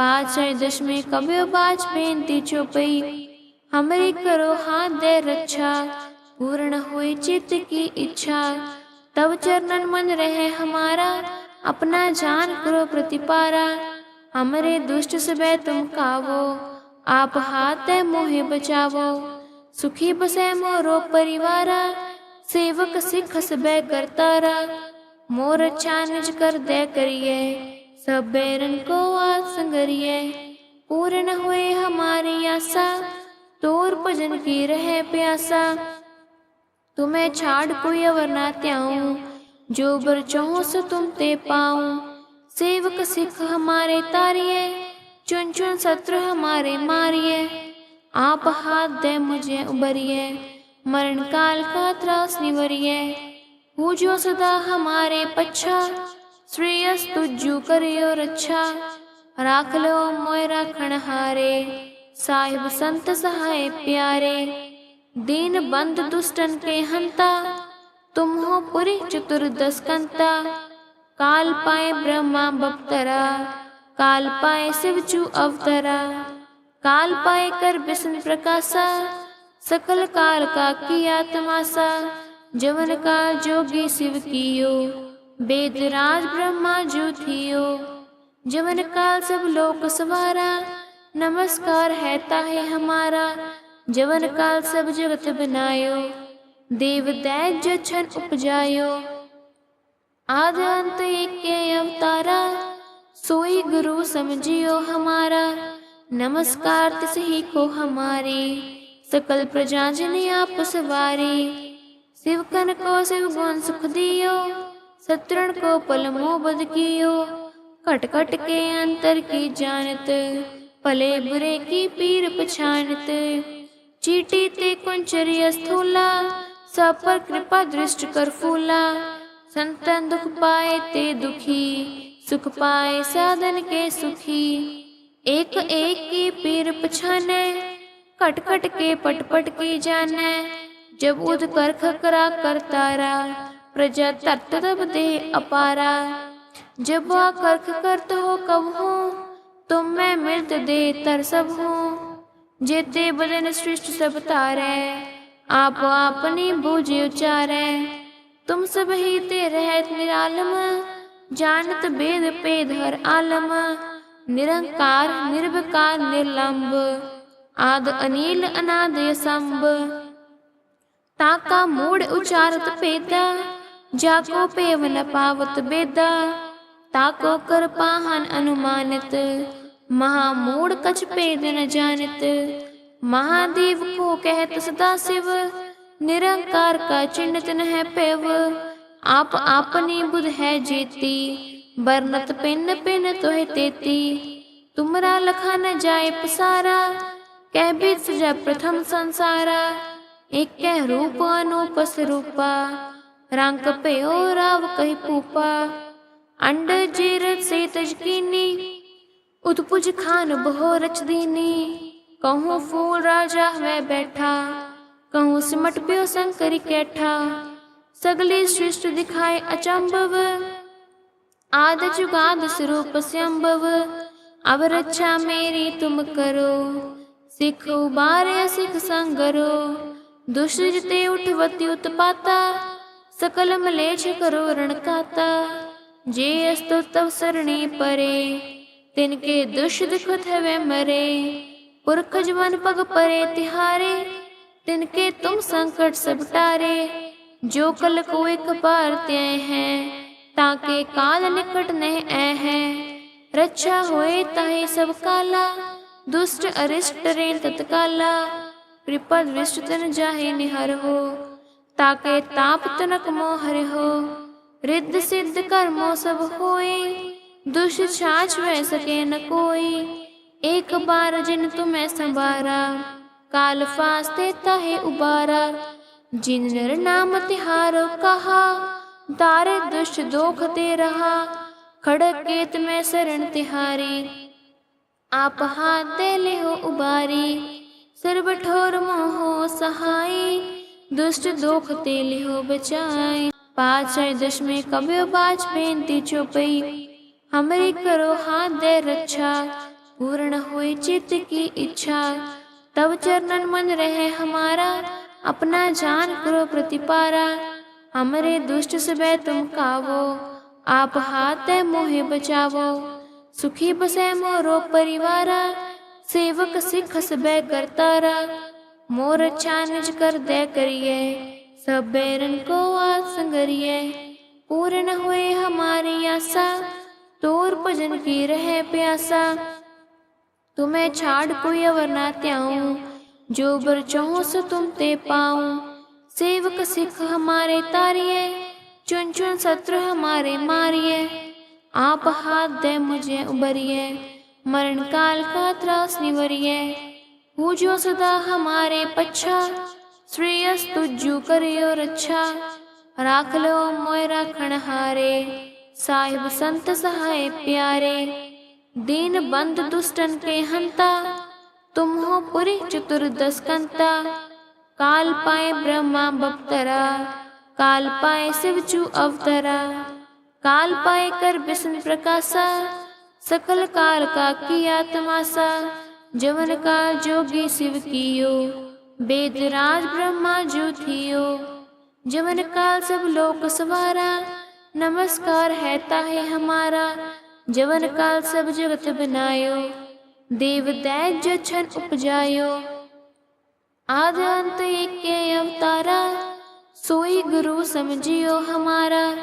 पाँच दश में कब्यो बाज बेनती चौपई हमरी करो हाथ दे रक्षा, पूर्ण हुई चित्त की इच्छा। तब चरणन मन रहे हमारा, अपना जान करो प्रतिपारा। हमरे दुष्ट सुबह तुम कावो, आप हाथ मोहे बचावो। सुखी बसे मोरो परिवारा, सेवक सिख सबे करतारा। मोर अच्छा निज कर दे करिए। सब बैरन को आज संगरिए पूर्ण हुए हमारी आशा, तोर भजन की रहे प्यासा। तुम्हें छाड़ कोई अवर ना त्याऊं, जो बर चाहो सो तुम ते पाऊँ। सेवक सिख हमारे तारिये, चुन चुन शत्रु हमारे मारिए आप हाथ दे मुझे उबरिए मरण काल का त्रास निवरिए पूजो सदा हमारे पच्छा श्रेयस तुझू करियो रक्षा, राख लो मोय राखण हारे साहिब संत सहाय प्यारे, दीन बंद दुष्टन के हंता तुम हो पुरी चतुर्दश कंता काल पाए ब्रह्मा बप्तरा, काल पाए शिवचू अवतरा। काल पाए कर विष्णु प्रकाशा, सकल काल का किया तमाशा। जवन का जोगी शिव कियो वेद राज ब्रह्मा जो थियो। जवन काल सब लोक सवारा, नमस्कार है ताहे हमारा। जवन काल सब जगत बनायो, देव दैज छन उपजायो। आद अंत एक अवतारा, सोई गुरु समझियो हमारा। नमस्कार तिस ही को हमारे, सकल प्रजा जन आप सवारी शिव कन को शिव गुण सुख दियो शत्रुण को पल मोह बद कियो। कट कट के अंतर की जानत, पले बुरे की पीर पछानत। चीटी ते कुंचरी स्थूला सब पर कृपा दृष्ट कर फूला। संतन दुख पाए ते दुखी, सुख पाए साधन के सुखी। एक एक की पीर पछाने कट कट के पट पट की जाने। जब उद कर खकरा कर तारा प्रजा तट तब दे अपारा जब वह करख करत हो कब हो तुम मैं मृत दे तर सब हो जेते बदन सृष्ट सब तारे आप अपनी बूझे उचारे तुम सब ही ते रहत निरालम जानत वेद पेद हर आलम निरंकार निर्विकार निर्लंब आद अनिल अनाद संभ ताका मूड उचारत पेदा जाको पेव न पावत बेदा ताको कर पाहन अनुमानित महामूड कछ पेद न जानत महादेव को कहत सदा शिव निरंकार का चिन्हित न है पेव आप आपनी बुध है जेती बरनत पिन पिन तोहे तेती तुमरा लखा न जाए पसारा कह बीत सजा प्रथम संसारा एक कह रूप अनुपस रूपा रंग पयो राव कही पूपा अंड जीरत से तजकीनी उत्पुज खान बहो रच दीनी कहूँ फूल राजा वह बैठा कहूँ सिमट पियो शंकरी कैठा सगली सृष्ट दिखाए अचंभव आद जुगाद स्वरूप संभव अब रक्षा मेरी तुम करो सिख उबारे सिख संगरो दुष्ट जिते उठवती उत्पाता सकल मलेच्छ करो रणकाता जे अस्तो तव सरणी परे, तिनके दुष्ट दुखत है मरे। पुरख जवन पग परे तिहारे, तिनके तुम संकट सब टारे। जो कल को एक बार त्याय हैं, ताके काल निकट ऐ हैं। रक्षा होए ताहे सब काला, दुष्ट अरिष्ट रे तत्काला। कृपा दृष्ट तन जाहे निहर हो। ताके ताप तनक मोहर हो रिद्ध सिद्ध कर्मो सब होए दुष्ट छाछ वह सके न कोई एक बार जिन तुम्हें संबारा काल फास्ते ताहे उबारा जिन नर नाम तिहारो कहा दारे दुष्ट दोख ते रहा खड़क केत में शरण तिहारी आप हाथ दे ले हो उबारी सर्व ठोर मोहो सहाय दुष्ट दुख ते ले हो बचाए पाँच दश में कब्यो बाज बेनती चौपई। हमरी करो हाथ दे रक्षा, पूर्ण हुई चित्त की इच्छा। तब चरणन मन रहे हमारा, अपना जान करो प्रतिपारा। हमरे दुष्ट सुबह तुम कावो, आप हाथ मोहे बचावो। सुखी बसे मोरो परिवारा, सेवक सिख सबे करतारा। मोर अच्छा निज कर दे करिए, सब बैरन को आज संगरिए। पूर्ण हुए हमारी आशा, तोर भजन की रहे प्यासा। तुम्हें छाड़ कोई अवर ना त्याऊं, जो बर चाहो सो तुम ते पाऊँ। सेवक सिख हमारे तारिये चुन चुन सत्र हमारे मारिए। आप हाथ दे मुझे उबरिए मरण काल का त्रास निवरिए। पूजो सदा हमारे पच्छा। श्रेयस तुझू करियो रक्षा राख लो मोय राखण हारे साहिब संत सहाय प्यारे। दीन बंद दुष्टन के हंता। तुम हो पुरी चतुर्दश कंता। काल पाए ब्रह्मा बप्तरा। काल पाए शिवचू अवतरा। काल पाए कर विष्णु प्रकाशा। सकल काल का किया तमाशा। जवन काल जोगी शिव कियो वेद राज ब्रह्मा जो थियो। जवन काल सब लोक सवारा, नमस्कार है ताहे हमारा। जवन काल सब जगत बनायो, देव दैज जो छन उपजायो। आद अंत एक के अवतारा, सोई गुरु समझियो हमारा।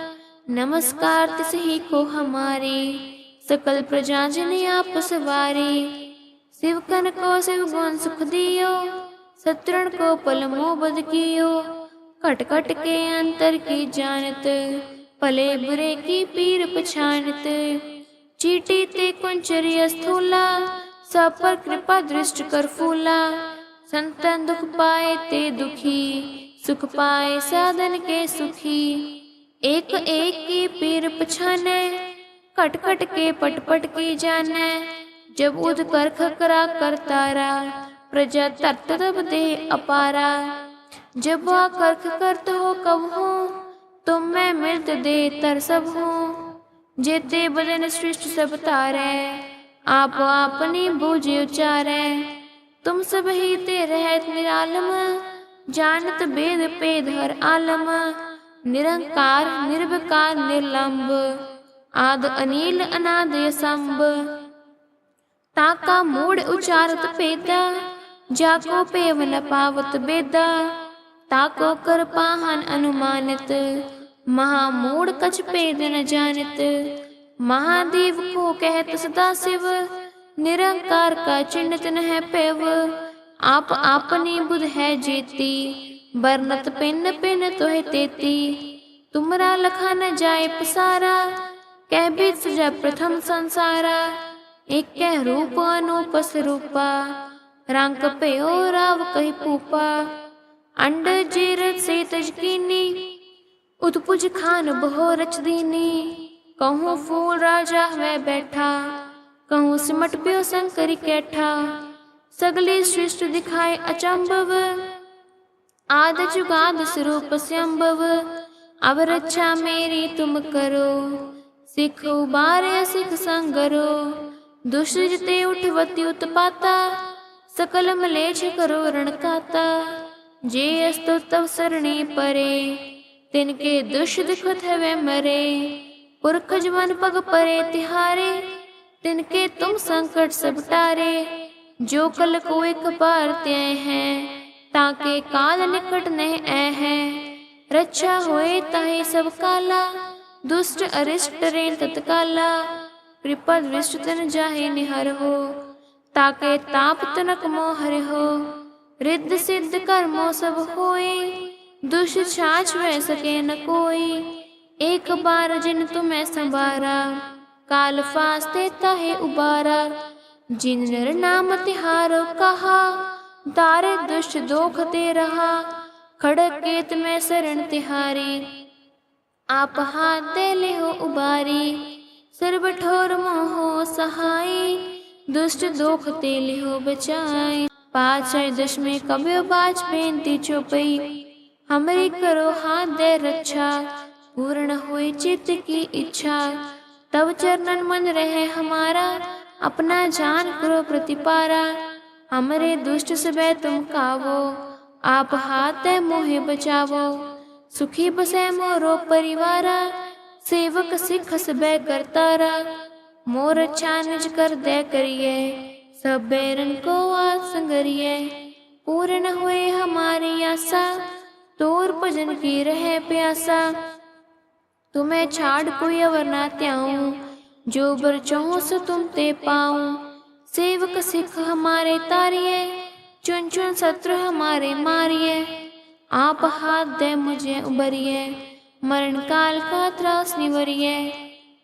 नमस्कार तिस ही को हमारी, सकल प्रजा जन आप सवारे शिव कन को शिव गुण सुख दियो शत्रुण को पल मोह बद कियो। कट कट के अंतर की जानत पले बुरे की पीर पछानत। चीटी ते कुंचरी स्थूला सब पर कृपा दृष्ट कर फूला। संतन दुख पाए ते दुखी, सुख पाए साधन के सुखी। एक एक की पीर पछाने कट कट के पट पट की जाने। जब उद कर खकरा कर तारा प्रजा तट तब दे अपारा। जब वह कर्क करत हो कब हो, तुम मैं मृत दे तर सब हो। जेते बदन सृष्ट सब तारे, आप अपनी बूझे उचारे। तुम सब ही ते रहत निरालम, जानत वेद पेद हर आलम। निरंकार निर्विकार निर्लंब। आद अनिल, अनाद संभ ताका मूड उचारत पेदा जाको पेव न पावत बेदा ताको कर पाहन अनुमानित महामूड कछ पेद न जानत महादेव को कहत सदा शिव निरंकार का चिन्हित न है पेव आप आपनी बुध है जेती बरनत पिन पिन तोहे तेती तुमरा लखा न जाए पसारा कह बीत सजा प्रथम संसारा एक कह रूप अनुपस रूपा रंग पयो राव कही पूपा अंड जीरत से तजकीनी उत्पुज खान बहो रच दीनी कहूँ फूल राजा वह बैठा कहूँ सिमट पियो शंकरी कैठा सगली सृष्ट दिखाए अचंभव आद जुगाद स्वरूप संभव अब रक्षा मेरी तुम करो सिख उबारे सिख दुष्ट जिते उठवती उत्पाता सकल मलेच्छ करो रणकाता। जे अस्तो तव सरणी परे, तिनके दुष्ट दिखत है मरे। पुरख जवन पग परे तिहारे, तिनके तुम संकट सब टारे। जो कल को एक बार त्याय हैं, ताके काल निकट ऐ हैं। रक्षा होए ताहे सब काला, दुष्ट अरिष्ट रे तत्काला। कृपा दृष्ट तन जाहे निहर हो ताके ताप तनक मोहर हो रिद्ध सिद्ध कर्मो सब होए दुष्ट छाछ वह सके न कोई एक बार जिन तुम्हें संबारा काल फास्ते ताहे उबारा जिन नर नाम तिहारो कहा दारे दुष्ट दोख ते रहा खड़क केत में शरण तिहारी आप हाथ दे ले हो उबारी सर्व ठोर मोहो सहाय, दुष्ट दोख ते ले हो बचाए पाँच दश में कब्यो बाज बेनती चौपई। हमारी करो हाथ दे रक्षा, पूर्ण हुई चित्त की इच्छा। तब चरणन मन रहे हमारा, अपना जान करो प्रतिपारा। हमरे दुष्ट सबे तुम कावो, आप हाथ मोहे बचावो। सुखी बसे मोरो परिवारा सेवक सिख सब सबे करतारा मोर अच्छा निज कर दे करिए। सब बैरन को आज पूर्ण हुए हमारी आशा। तोर भजन की रहे प्यासा। तुम्हें छाड़ कोई अवर ना त्याऊं। जो बर चाहो सो तुम ते पाऊँ। सेवक सिख हमारे तारिये चुन चुन सत्र हमारे मारिए। आप हाथ दे मुझे उबरिए मरण काल का त्रास निवरिए।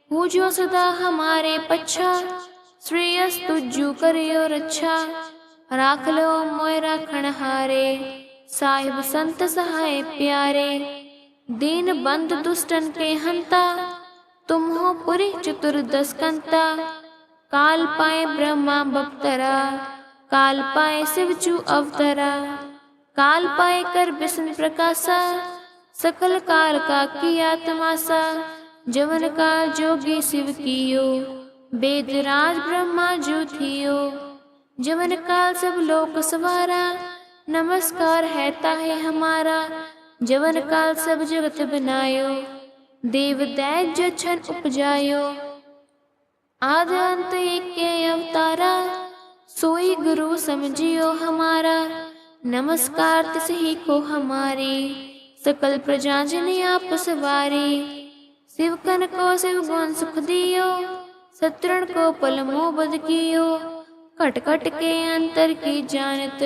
पूजो सदा हमारे पच्छा श्रेयस तुझू करियो रक्षा राख लो मोय राखण हारे। साहिब संत सहाय प्यारे। दीन बंद दुष्टन के हंता। तुम हो पुरी चतुर्दश कंता। काल पाए ब्रह्मा बप्तरा। काल पाए शिवचू अवतरा। काल पाए कर विष्णु प्रकाशा। सकल काल का किया तमाशा जवन काल जोगी शिव कियो। वेद राज ब्रह्मा जो थियो, जवन काल सब लोक सवारा, नमस्कार है ताहे हमारा, जवन काल सब जगत बनायो। देव दैज जो छन उपजायो। आद अंत एक अवतारा, सोई गुरु समझियो हमारा, नमस्कार तिस ही को हमारे। सकल प्रजा जन आप सवारे। शिव कन को शिव गुण सुख दियो शत्रुण को पल मोह बद कियो। कट कट के अंतर की जानत,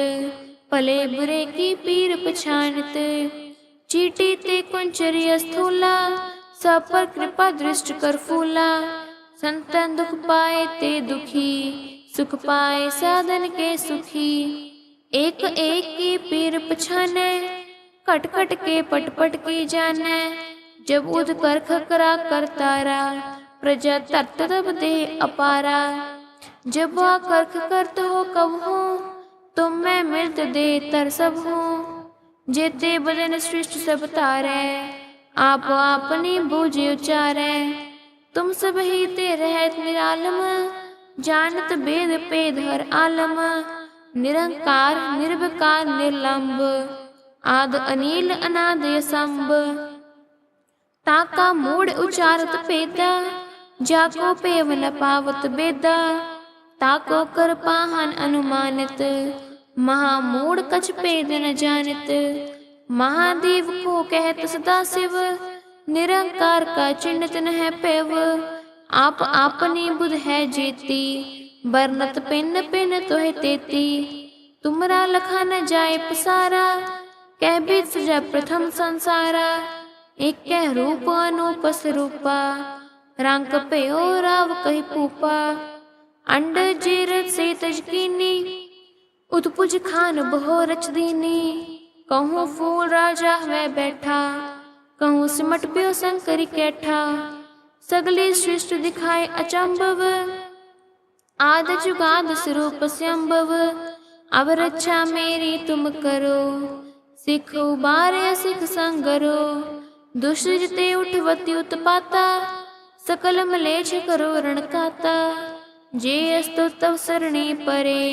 पले बुरे की पीर पछानत। चीटी ते कुंचरी स्थूला सब पर कृपा दृष्ट कर फूला। संतन दुख पाए ते दुखी, सुख पाए साधन के सुखी। एक एक की पीर पछाने कट कट के पट पट की जाने जब उद कर खकरा कर तारा प्रजा तट तब दे अपारा। जब वह करख करत हो कब हो तुम मैं मृत दे तर सब हो। जेते बदन सृष्ट सब तारे, आप अपनी बूझे उचारे। तुम सब ही ते रहत निरालम, जानत भेद पेद हर आलम। निरंकार निर्विकार निर्लंब। आद अनिल अनाद संभ ताका मूड उचारत पेदा जाको पेव न पावत बेदा ताको कर पाहन अनुमानित महामूड कछ पेद न जानत महादेव को कहत सदा शिव निरंकार का चिन्हित न है पेव आप आपनी बुध है जेती बरनत पिन पिन तोहे तेती तुमरा लखा न जाए पसारा कह बीत सजा प्रथम संसारा, एक कह रूप अनुपस रूपा। रंग पयो राव कही पूपा। अंड जीरत से तजकीनी उत्पुज खान बहो रच दीनी। कहूँ फूल राजा वह बैठा, कहूँ सिमट पियो शंकरी कैठा। सगली सृष्ट दिखाए अचंभव, आद जुगाद स्वरूप संभव। अब रक्षा मेरी तुम करो। सिख उबारे सिख संगरो दुष्ट जिते उठवती उत्पाता सकल मलेच्छ करो रणकाता जे अस्तु तव सरणी परे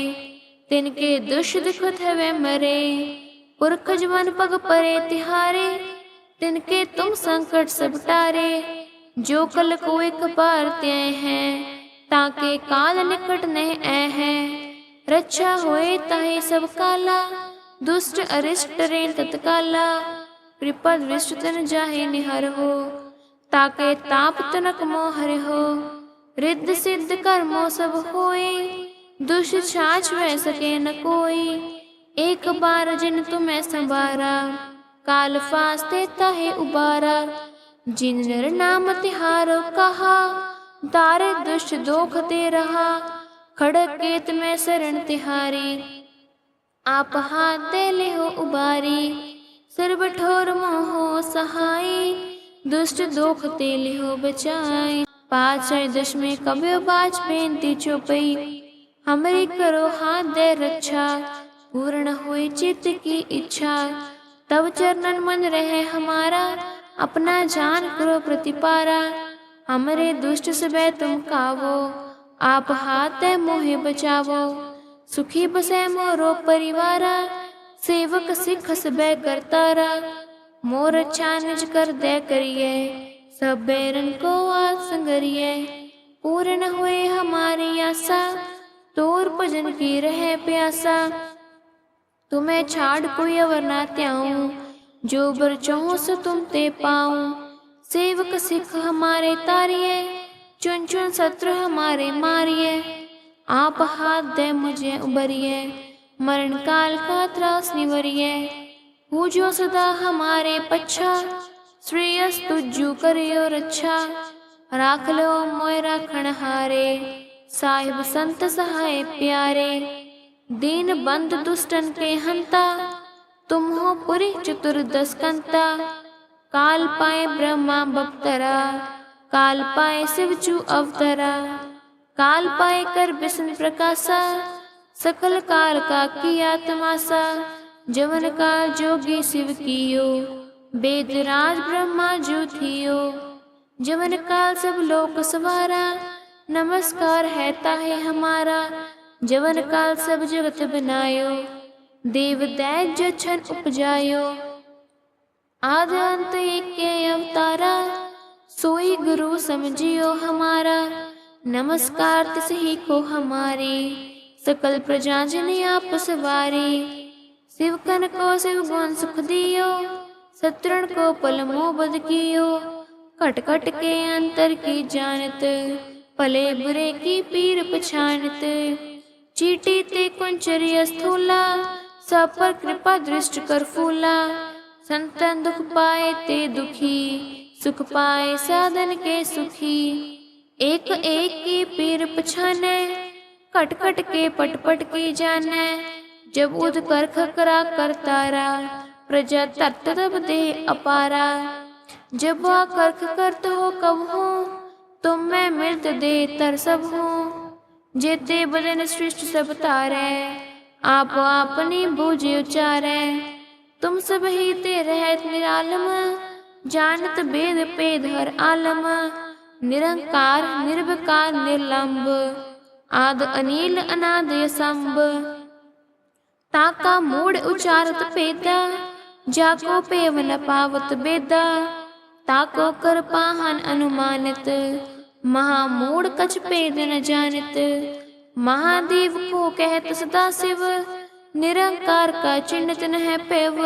तिनके दुष्ट दुखत है मरे पुरख जवन पग परे तिहारे तिनके तुम संकट सब टारे जो कल को एक बार त्याय हैं ताके काल निकट नहीं ऐ हैं रक्षा होए ताहे सब काला दुष्ट अरिष्ट रे तत्काला कृपा दृष्ट तन जाहे निहर हो ताके ताप तनक मोहर हो रिद्ध सिद्ध कर्मो सब होए दुष्ट छाछ वह सके न कोई एक बार जिन तुम्हें संबारा काल फास्ते तहे उबारा जिन नर नाम तिहारो कहा दारे दुष्ट दोख ते रहा खड़क केत में शरण तिहारी आप हाथ दे हो उबारी सर्व ठोर मोहो सहाय दुष्ट दोख ते ले हो बचाई। पाँच दश में कब्यो बाज बेनती चौपई, हमारी करो हाथ दे रक्षा, पूर्ण हुई चित्त की इच्छा। तब चरणन मन रहे हमारा, अपना जान करो प्रतिपारा। हमरे दुष्ट सबे तुम कावो, आप हाथ दे मोहे बचावो। सुखी बसे मोरो परिवारा, सेवक सिख सबे करतारा। मोर अच्छा निज कर दे करिए, सब बैरन को आज संगरिए। पूर्ण हुए हमारी आशा, तोर भजन की रहे प्यासा। तुम्हें छाड़ कोई अवर ना त्याऊं, जो बर चाहूँ सो तुम ते पाऊँ। सेवक सिख हमारे तारिये चुन चुन सत्र हमारे मारिए। आप हाथ दे मुझे उबरिए मरण काल का त्रास निवरिए। पूजो सदा हमारे पच्छा श्रेयस तुझू करियो रक्षा राख लो मोय राखण हारे साहिब संत सहाय प्यारे। दीन बंद दुष्टन के हंता, तुम हो पुरी चतुर्दश कंता काल पाए ब्रह्मा बप्तरा, काल पाए शिवचू अवतरा। काल पाए कर विष्णु प्रकाशा, सकल काल का किया तमाशा, जवन काल जोगी शिव कियो, वेद राज ब्रह्मा जो थियो। जवन काल सब लोक सवारा, नमस्कार है ताहे हमारा, जवन काल सब जगत बनायो, देव दैज जो छन उपजायो। आद अंत एक के अवतारा, सोई गुरु समझियो हमारा। नमस्कार तिस ही को हमारे, सकल प्रजा जन आप सवारे। शिव कन को शिव गुण सुख दियो शत्रुण को पल मोह बद कियो। कट कट के अंतर की जानत, पले बुरे की पीर पछानत। चीटी ते कुंचरी स्थूला सब पर कृपा दृष्ट कर फूला। संतन दुख पाए ते दुखी, सुख पाए साधन के सुखी। एक एक की पीर पछाने कट कट के पट पट की जाने। जब उद कर खकरा कर तारा प्रजा तट तब दे अपारा। जब वह कर्क करत हो कब हो, तुम मैं मृत दे तर सब हो। जेते बदन सृष्ट सब तारे, आप अपनी बूझे उचारे। तुम सब ही ते रहत निरालम, जानत वेद पेद हर आलम। निरंकार निर्विकार निर्लंब आद अनिल अनाद संभ ताका मूड उचारत पेदा जाको पेव न पावत बेदा ताको कर पाहन अनुमानित महामूड कछ पेद न जानत महादेव को कहत सदा शिव निरंकार का चिन्हित न है पेव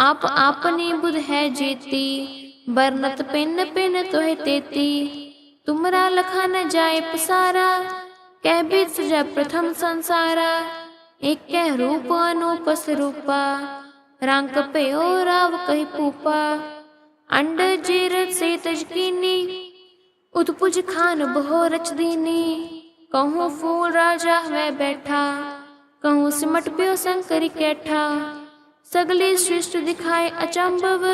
आप आपनी बुध है जेती बरनत पिन पिन तोहे तेती। तुमरा लखा न जाए पसारा, कह बीत सजा प्रथम संसारा। एक कह रूप अनुपस रूपा रंग पयो राव कही पूपा। अंड जीरत से तजकीनी उत्पुज खान बहो रच दीनी। कहूँ फूल राजा वह बैठा, कहूँ सिमट पियो शंकरी कैठा। सगली सृष्ट दिखाए अचंभव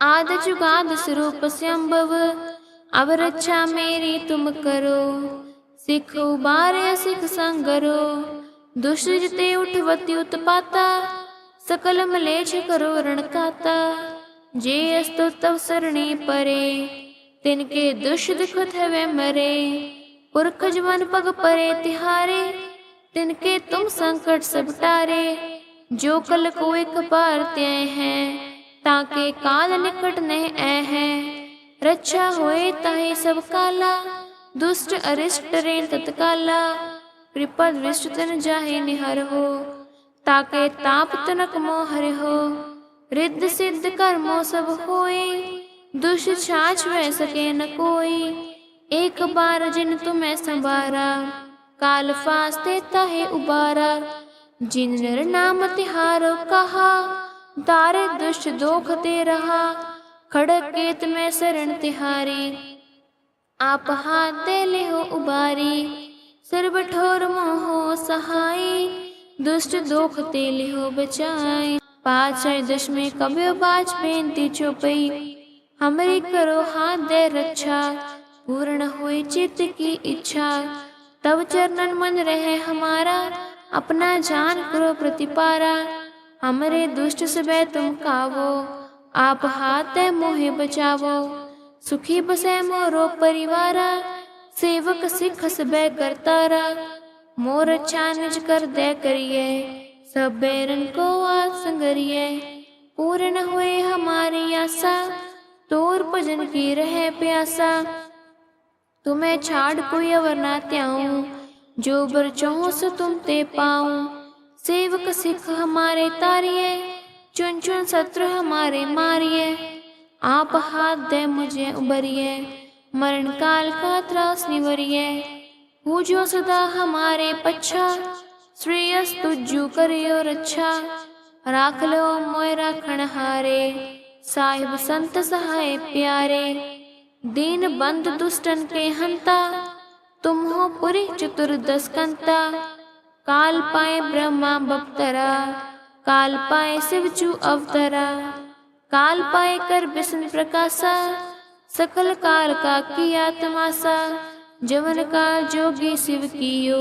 आद जुगाद स्वरूप संभव अब रक्षा मेरी तुम करो, सिख उबारे, सिख संगरो दुष्ट जिते उठवती उत्पाता, सकल मलेच्छ करो रणकाता, जे अस्तु तव सरणी परे, तिनके दुष्ट दुखत है मरे, पुरख जवन पग परे तिहारे, तिनके तुम संकट सब टारे, जो कल को एक बार त्याय हैं। ताके काल निकट ऐ हैं। रक्षा होए ताहे सब काला, दुष्ट अरिष्ट रे तत्काला, कृपा दृष्ट तन जाहे निहर हो, ताके ताप तनक मोहर हो। रिद्ध सिद्ध कर्मो सब होए, दुष्ट छाछ वह सके न कोई। एक बार जिन तुम्हें संवारा काल फास्ते तहे उबारा। जिन नर नाम तिहारो कहा दारे दुष्ट दोख ते रहा, खड़क केत में शरण तिहारी। आप हाथ दे ले हो उबारी सर्व ठोर मोहो सहाय दुष्ट दोख ते ले हो बचाए पाँच दश में कब्यो बाज बेनती चौपई। हमारी करो हाथ दे रक्षा, पूर्ण हुई चित्त की इच्छा। तब चरणन मन रहे हमारा, अपना जान करो प्रतिपारा। हमरे दुष्ट सबे तुम कावो आप हाथ मोहे बचावो। सुखी बसे मोरो परिवारा, सेवक सिख सबे करतारा। मोर अच्छा निज कर दे करिए, सब बैरन को आज संगरिए। पूर्ण हुए हमारी आशा, तोर भजन की रहे प्यासा। तुम्हें छाड़ कोई अवर ना त्याऊं, जो बर चाहो सो तुम ते पाऊँ। सेवक सिख हमारे तारिये चुन चुन शत्रु हमारे मारिए। आप हाथ दे मुझे उबरिए, मरण काल का त्रास निवरिए। पूजो सदा हमारे पच्छा श्रेयस तुझू करियो रक्षा राख लो मोय राखण हारे साहिब संत सहाय प्यारे। दीन बंद दुष्टन के हंता, तुम हो पुरी चतुर्दश कंता। काल पाए ब्रह्मा बपतरा, काल पाए शिवचू अवतरा। काल पाए कर विष्णु प्रकाशा, सकल काल का किया तमाशा। जवन का जोगी शिव कियो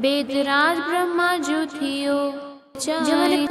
वेदराज ब्रह्मा जो थियो जवन